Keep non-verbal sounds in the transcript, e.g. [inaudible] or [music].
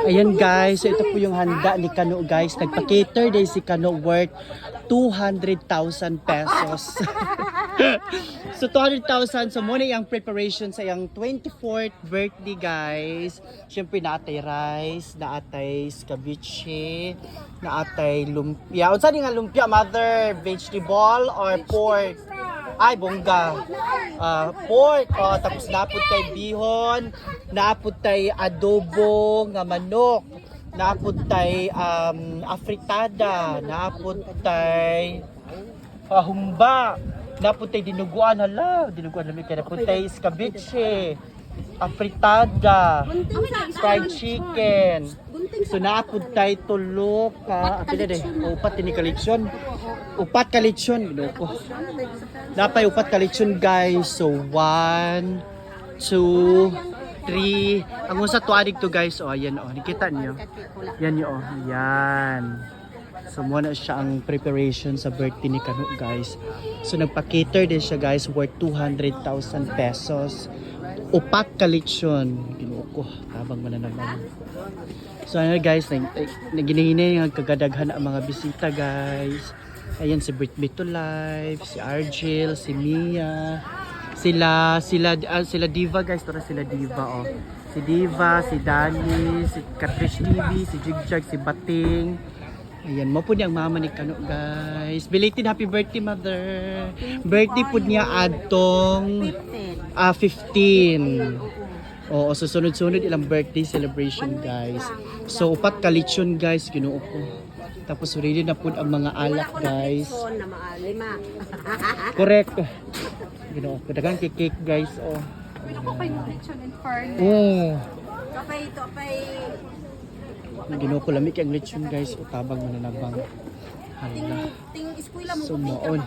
Ayan guys, so ito po yung handa ni Kano guys. Nagpa-cater day si Kano worth 200,000 pesos. [laughs] so 200,000 so muna yung preparation sa yung 24th birthday guys. Siyempre naatay rice, naatay ceviche, naatay lumpia. Unsa ni nga lumpia mother? Vegetable or pork? Ay, bongga. Ah, pork. Oh, tapos napod tay bihon, napod tay adobo nga manok, napod tay um, afritada, napod tay pahumba, napod tay dinuguan. Hala, dinuguan lami kay napod tay escabeche, afritada, fried chicken. So naapod tay tulo ka, apila de, upat ni kalitsyon. Upat kalitsyon, ginoo Napay upat kalitsyon guys. So one, two, three. Ang usa to to guys, oh ayan oh, nakita niyo. Yan niyo oh, yan. So muna siya ang preparation sa birthday ni Kanu guys. So nagpa-cater din siya guys worth 200,000 pesos. Upat kalitsyon. Ginoo ko, habang mananaman. So ano guys, nag, naginihinay ang kagadaghan ang mga bisita guys. Ayan si Brit to Life, si Argel, si Mia, sila sila ah, sila Diva guys, tara sila Diva oh. Si Diva, si Dani, si Katrish TV, si Jigjag, si Bating. Ayan, mo po niyang mama ni Kano guys. Belated happy birthday mother. Birthday po niya adtong ah 15. Oo, so sunod-sunod ilang birthday celebration guys. So upat kalitsyon guys, ginuo ko. Tapos ready na po ang mga alak guys. na maalima. [laughs] Correct. Ginoo ko. Dagang cake guys. Oh. Pwede ko kayo lechon and fairness. Oh. Kapay, kapay. Ginukulamik ang lechon guys. Utabag mananabang. Hala. Sumoon.